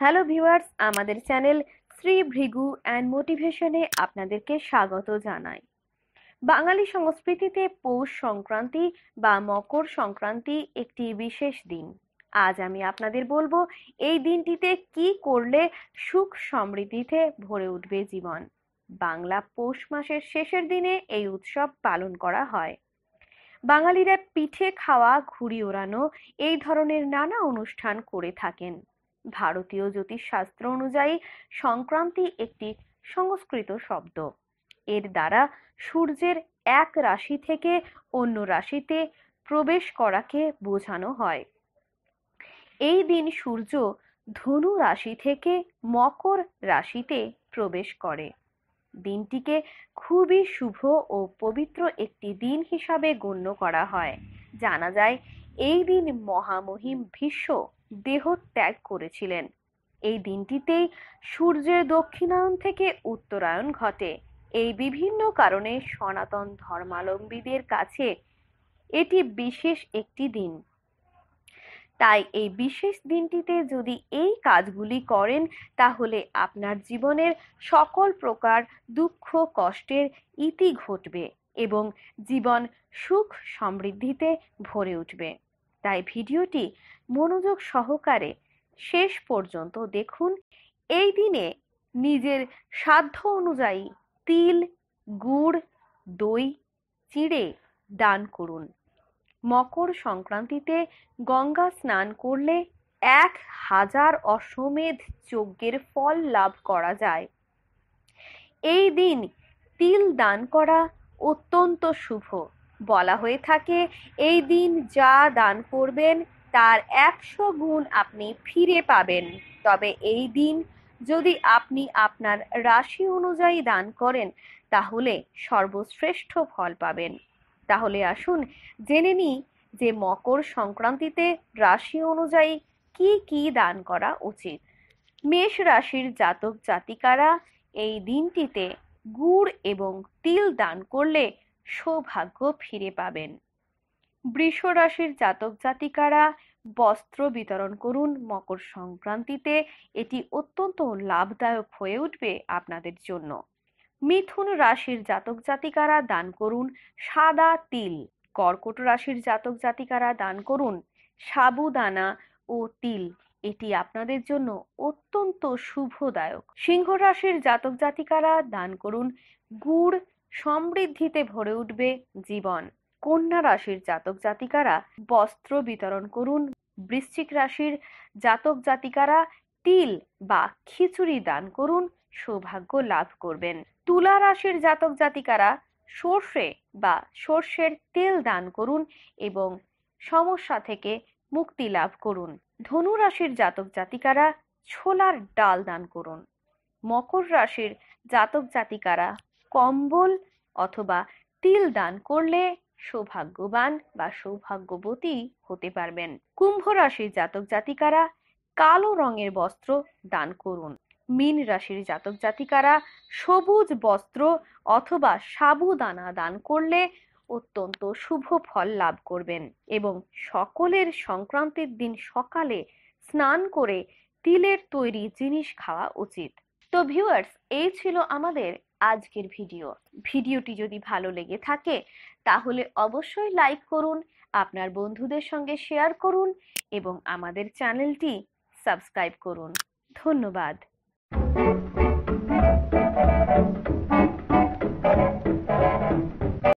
Hello viewers আমাদের channel Shri Bhrigu and মোটিভেশনে আপনাদেরকে স্বাগত জানাই। বাঙালি সংস্কৃতিতে পৌষ সংক্রান্তি বা মকর সংক্রান্তি একটি বিশেষ দিন। আজ আমি আপনাদের বলব, এই দিনটিতে কি করলে সুখ সমৃদ্ধিতে ভরে উঠবে জীবন? বাংলা পৌষ মাসের শেষের দিনে এই উৎসব পালন করা হয়। বাঙালিরা পিঠে খাওয়া, ঘুড়ি ওড়ানো, এই ধরনের নানা অনুষ্ঠান করে থাকেন। ভারতীয় জ্যোতিষশাস্ত্র অনুযায়ী সংক্রান্তি একটি সংস্কৃত শব্দ। এর দ্বারা সূর্যের এক রাশি থেকে অন্য রাশিতে প্রবেশ করাকে বোঝানো হয়। এই দিন সূর্য ধনু রাশি থেকে মকর রাশিতে প্রবেশ করে। দিনটিকে খুবই শুভ ও পবিত্র একটি দিন হিসাবে গণ্য করা হয়। জানা যায় এই দিন মহামহিম ভীষ্ম দেহ ত্যাগ করেছিলেন। এই দিনটিতেই সূর্যের দক্ষিণায়ন থেকে উত্তরায়ণ ঘটে। এই বিভিন্ন কারণে সনাতন ধর্মাবলম্বীদের কাছে এটি বিশেষ একটি দিন। তাই এই বিশেষ দিনটিতে যদি এই কাজগুলি করেন, তাহলে আপনার জীবনের সকল প্রকার দুঃখ, কষ্টের ইতি ঘটবে এবং জীবন সুখ সমৃদ্ধিতে ভরে উঠবে। তাই ভিডিওটি মনোযোগ সহকারে শেষ পর্যন্ত দেখুন। এই দিনে নিজের সাধ্য অনুযায়ী তিল, গুড়, দই, চিড়ে দান করুন। মকর সংক্রান্তিতে গঙ্গা স্নান করলে এক হাজার অশ্বমেধ যজ্ঞের ফল লাভ করা যায়। এই দিন তিল দান করা অত্যন্ত শুভ। বলা হয়ে থাকে, এই দিন যা দান করবেন, তার একশো গুণ আপনি ফিরে পাবেন। তবে এই দিন যদি আপনি আপনার রাশি অনুযায়ী দান করেন, তাহলে সর্বশ্রেষ্ঠ ফল পাবেন। তাহলে আসুন জেনে নিই যে মকর সংক্রান্তিতে রাশি অনুযায়ী কি কি দান করা উচিত। মেষ রাশির জাতক জাতিকারা এই দিনটিতে গুড় এবং তিল দান করলে সৌভাগ্য ফিরে পাবেন। বৃষ রাশির জাতক জাতিকারা বস্ত্র বিতরণ করুন মকর সংক্রান্তিতে। এটি অত্যন্ত লাভদায়ক হয়ে উঠবে আপনাদের জন্য। মিথুন রাশির জাতক জাতিকারা দান করুন সাদা তিল। কর্কট রাশির জাতক জাতিকারা দান করুন সাবুদানা ও তিল। এটি আপনাদের জন্য অত্যন্ত শুভদায়ক। সিংহ রাশির জাতক জাতিকারা দান করুন গুড় সমৃদ্ধিতে ভরে উঠবে জীবন। কন্যা রাশির জাতক জাতিকারা বস্ত্র বিতরণ করুন। বৃশ্চিক রাশির জাতক জাতিকারা তিল বা খিচুড়ি দান করুন। সৌভাগ্য লাভ করবেন। তুলা রাশির জাতক জাতিকারা সর্ষে বা সর্ষের তেল দান করুন এবং সমস্যা থেকে মুক্তি লাভ করুন। ধনু রাশির জাতক জাতিকারা ছোলার ডাল দান করুন। মকর রাশির জাতক জাতিকারা কম্বল অথবা তিল দান করলে সৌভাগ্যবান বা সৌভাগ্যবতী হতে পারবেন। কুম্ভ রাশির জাতক জাতিকারা কালো রঙের বস্ত্র দান করুন। মীন রাশির জাতক জাতিকারা সবুজ বস্ত্র অথবা সাবুদানা দান করলে অত্যন্ত শুভ ফল লাভ করবেন এবং সকলের সংক্রান্তির দিন সকালে স্নান করে তিলের তৈরি জিনিস খাওয়া উচিত। তো ভিউয়ার্স এই ছিল আমাদের আজকের ভিডিও। ভিডিওটি যদি ভালো লেগে থাকে, তাহলে অবশ্যই লাইক করুন, আপনার বন্ধুদের সঙ্গে শেয়ার করুন এবং আমাদের চ্যানেলটি সাবস্ক্রাইব করুন। ধন্যবাদ।